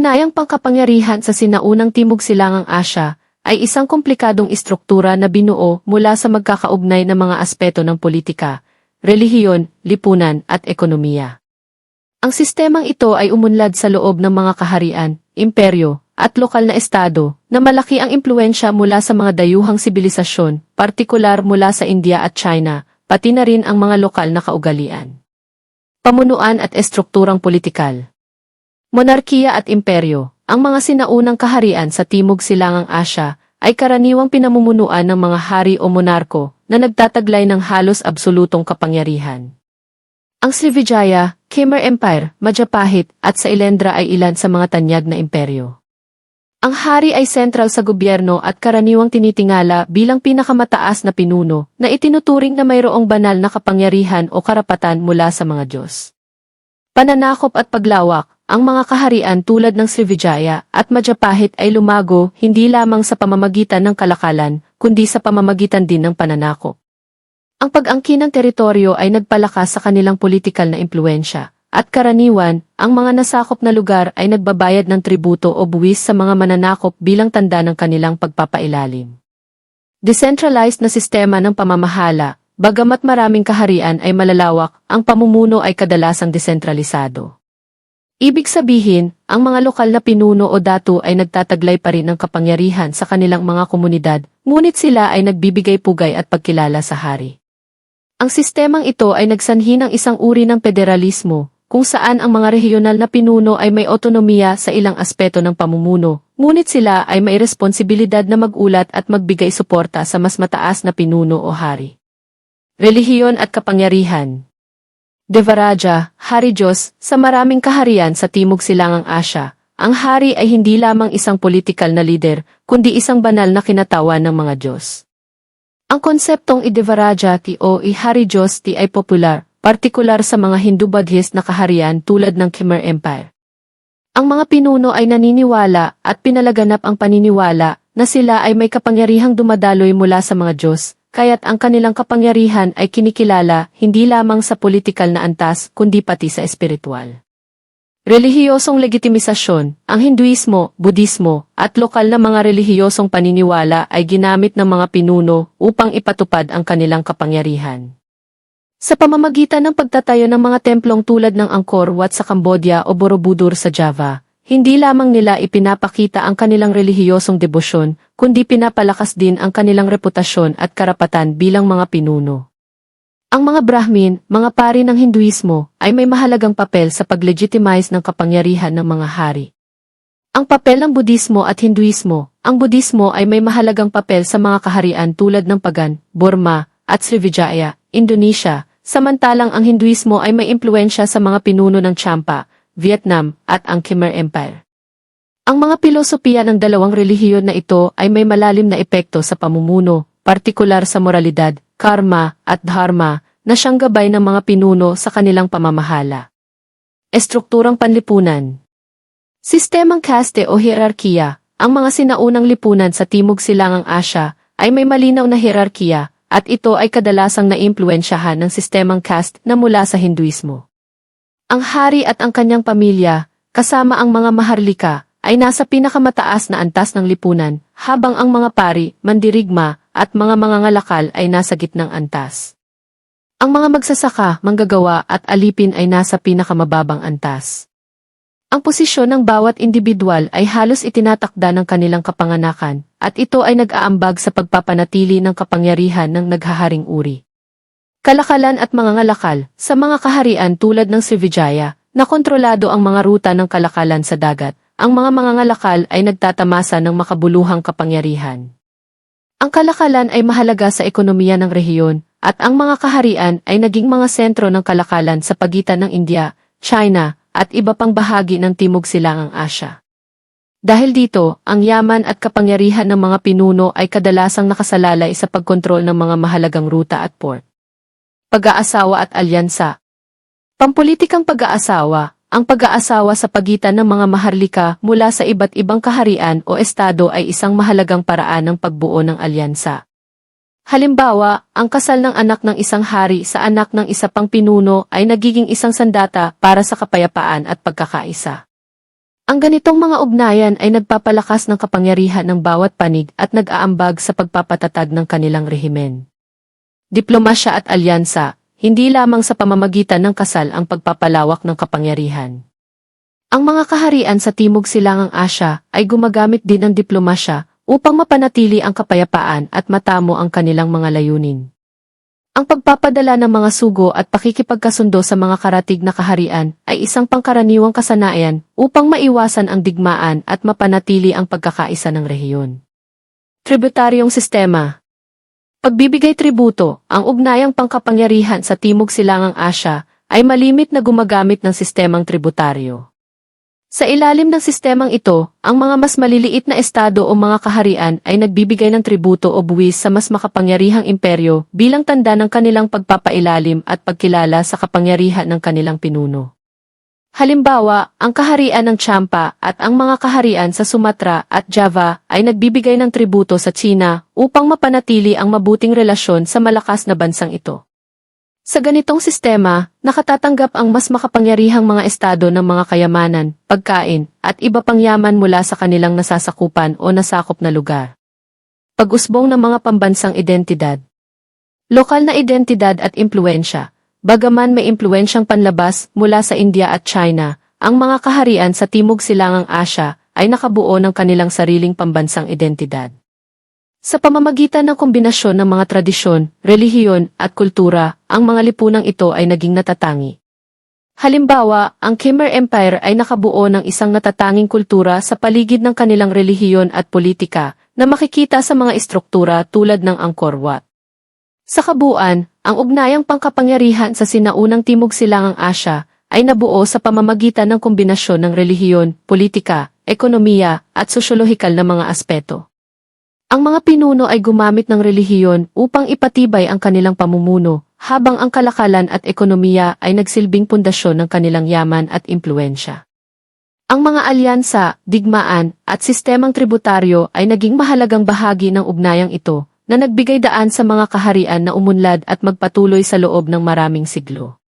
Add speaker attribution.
Speaker 1: ugnayang pangkapangyarihan sa sinaunang Timog Silangang Asya ay isang komplikadong istruktura na binuo mula sa magkakaugnay na mga aspeto ng politika, relihiyon, lipunan at ekonomiya. Ang sistemang ito ay umunlad sa loob ng mga kaharian, imperyo, at lokal na estado na malaki ang impluensya mula sa mga dayuhang sibilisasyon, partikular mula sa India at China, pati na rin ang mga lokal na kaugalian. Pamunuan at estrukturang politikal Monarkiya at imperyo, ang mga sinaunang kaharian sa Timog Silangang Asya ay karaniwang pinamumunuan ng mga hari o monarko na nagtataglay ng halos absolutong kapangyarihan. Ang Srivijaya, Khmer Empire, Majapahit at sa Ilendra ay ilan sa mga tanyag na imperyo. Ang hari ay sentral sa gobyerno at karaniwang tinitingala bilang pinakamataas na pinuno na itinuturing na mayroong banal na kapangyarihan o karapatan mula sa mga Diyos. Pananakop at paglawak, ang mga kaharian tulad ng Srivijaya at Majapahit ay lumago hindi lamang sa pamamagitan ng kalakalan, kundi sa pamamagitan din ng pananakop. Ang pag-angkin ng teritoryo ay nagpalakas sa kanilang politikal na impluensya, at karaniwan, ang mga nasakop na lugar ay nagbabayad ng tributo o buwis sa mga mananakop bilang tanda ng kanilang pagpapailalim. Decentralized na sistema ng pamamahala, bagamat maraming kaharian ay malalawak, ang pamumuno ay kadalasang desentralisado. Ibig sabihin, ang mga lokal na pinuno o datu ay nagtataglay pa rin ng kapangyarihan sa kanilang mga komunidad, ngunit sila ay nagbibigay pugay at pagkilala sa hari. Ang sistemang ito ay nagsanhi ng isang uri ng federalismo, kung saan ang mga regional na pinuno ay may otonomiya sa ilang aspeto ng pamumuno, ngunit sila ay may responsibilidad na magulat at magbigay suporta sa mas mataas na pinuno o hari. Relihiyon at kapangyarihan Devaraja, Hari Diyos, sa maraming kaharian sa Timog Silangang Asya, ang hari ay hindi lamang isang politikal na lider, kundi isang banal na kinatawan ng mga Diyos. Ang konseptong Idevarajati o Ihari Diyos ti ay popular, partikular sa mga Hindu-Buddhist na kaharian tulad ng Khmer Empire. Ang mga pinuno ay naniniwala at pinalaganap ang paniniwala na sila ay may kapangyarihang dumadaloy mula sa mga Diyos, kaya't ang kanilang kapangyarihan ay kinikilala hindi lamang sa politikal na antas kundi pati sa espiritual. Relihiyosong legitimisasyon, ang Hinduismo, Budismo, at lokal na mga relihiyosong paniniwala ay ginamit ng mga pinuno upang ipatupad ang kanilang kapangyarihan. Sa pamamagitan ng pagtatayo ng mga templong tulad ng Angkor Wat sa Cambodia o Borobudur sa Java, hindi lamang nila ipinapakita ang kanilang relihiyosong debosyon, kundi pinapalakas din ang kanilang reputasyon at karapatan bilang mga pinuno. Ang mga Brahmin, mga pari ng Hinduismo, ay may mahalagang papel sa pag-legitimize ng kapangyarihan ng mga hari. Ang papel ng Budismo at Hinduismo, ang Budismo ay may mahalagang papel sa mga kaharian tulad ng Pagan, Burma, at Srivijaya, Indonesia, samantalang ang Hinduismo ay may impluensya sa mga pinuno ng Champa, Vietnam, at ang Khmer Empire. Ang mga pilosopiya ng dalawang relihiyon na ito ay may malalim na epekto sa pamumuno, partikular sa moralidad, karma, at dharma, na siyang gabay ng mga pinuno sa kanilang pamamahala. Estrukturang panlipunan Sistemang kaste o hierarkiya, ang mga sinaunang lipunan sa Timog Silangang Asya ay may malinaw na hierarkiya at ito ay kadalasang naimpluensyahan ng sistemang caste na mula sa Hinduismo. Ang hari at ang kanyang pamilya, kasama ang mga maharlika, ay nasa pinakamataas na antas ng lipunan, habang ang mga pari, mandirigma, at mga mangangalakal ay nasa gitnang antas. Ang mga magsasaka, manggagawa at alipin ay nasa pinakamababang antas. Ang posisyon ng bawat individual ay halos itinatakda ng kanilang kapanganakan, at ito ay nag-aambag sa pagpapanatili ng kapangyarihan ng naghaharing uri. Kalakalan at mga ngalakal, sa mga kaharian tulad ng Srivijaya, na kontrolado ang mga ruta ng kalakalan sa dagat, ang mga mangangalakal ay nagtatamasa ng makabuluhang kapangyarihan. Ang kalakalan ay mahalaga sa ekonomiya ng rehiyon, at ang mga kaharian ay naging mga sentro ng kalakalan sa pagitan ng India, China, at iba pang bahagi ng Timog Silangang Asya. Dahil dito, ang yaman at kapangyarihan ng mga pinuno ay kadalasang nakasalalay sa pagkontrol ng mga mahalagang ruta at port. Pag-aasawa at alyansa Pampolitikang pag-aasawa, ang pag-aasawa sa pagitan ng mga maharlika mula sa iba't ibang kaharian o estado ay isang mahalagang paraan ng pagbuo ng alyansa. Halimbawa, ang kasal ng anak ng isang hari sa anak ng isa pang pinuno ay nagiging isang sandata para sa kapayapaan at pagkakaisa. Ang ganitong mga ugnayan ay nagpapalakas ng kapangyarihan ng bawat panig at nag-aambag sa pagpapatatag ng kanilang rehimen. Diplomasya at alyansa, hindi lamang sa pamamagitan ng kasal ang pagpapalawak ng kapangyarihan. Ang mga kaharian sa Timog Silangang Asya ay gumagamit din ng diplomasya upang mapanatili ang kapayapaan at matamo ang kanilang mga layunin. Ang pagpapadala ng mga sugo at pakikipagkasundo sa mga karatig na kaharian ay isang pangkaraniwang kasanayan upang maiwasan ang digmaan at mapanatili ang pagkakaisa ng rehiyon. Tributaryong sistema Pagbibigay tributo, ang ugnayang pangkapangyarihan sa Timog Silangang Asya ay malimit na gumagamit ng sistemang tributaryo. Sa ilalim ng sistemang ito, ang mga mas maliliit na estado o mga kaharian ay nagbibigay ng tributo o buwis sa mas makapangyarihang imperyo bilang tanda ng kanilang pagpapailalim at pagkilala sa kapangyarihan ng kanilang pinuno. Halimbawa, ang kaharian ng Champa at ang mga kaharian sa Sumatra at Java ay nagbibigay ng tributo sa China upang mapanatili ang mabuting relasyon sa malakas na bansang ito. Sa ganitong sistema, nakatatanggap ang mas makapangyarihang mga estado ng mga kayamanan, pagkain, at iba pang yaman mula sa kanilang nasasakupan o nasakop na lugar. Pag-usbong ng mga pambansang identidad Lokal na identidad at impluensya Bagaman may impluensyang panlabas mula sa India at China, ang mga kaharian sa Timog Silangang Asya ay nakabuo ng kanilang sariling pambansang identidad. Sa pamamagitan ng kombinasyon ng mga tradisyon, relihiyon at kultura, ang mga lipunang ito ay naging natatangi. Halimbawa, ang Khmer Empire ay nakabuo ng isang natatanging kultura sa paligid ng kanilang relihiyon at politika na makikita sa mga istruktura tulad ng Angkor Wat. Sa kabuuan, ang ugnayang pangkapangyarihan sa sinaunang Timog Silangang Asya ay nabuo sa pamamagitan ng kombinasyon ng relihiyon, politika, ekonomiya, at sosyolohikal na mga aspeto. Ang mga pinuno ay gumamit ng relihiyon upang ipatibay ang kanilang pamumuno, habang ang kalakalan at ekonomiya ay nagsilbing pundasyon ng kanilang yaman at impluensya. Ang mga alyansa, digmaan, at sistemang tributaryo ay naging mahalagang bahagi ng ugnayang ito, na nagbigay daan sa mga kaharian na umunlad at magpatuloy sa loob ng maraming siglo.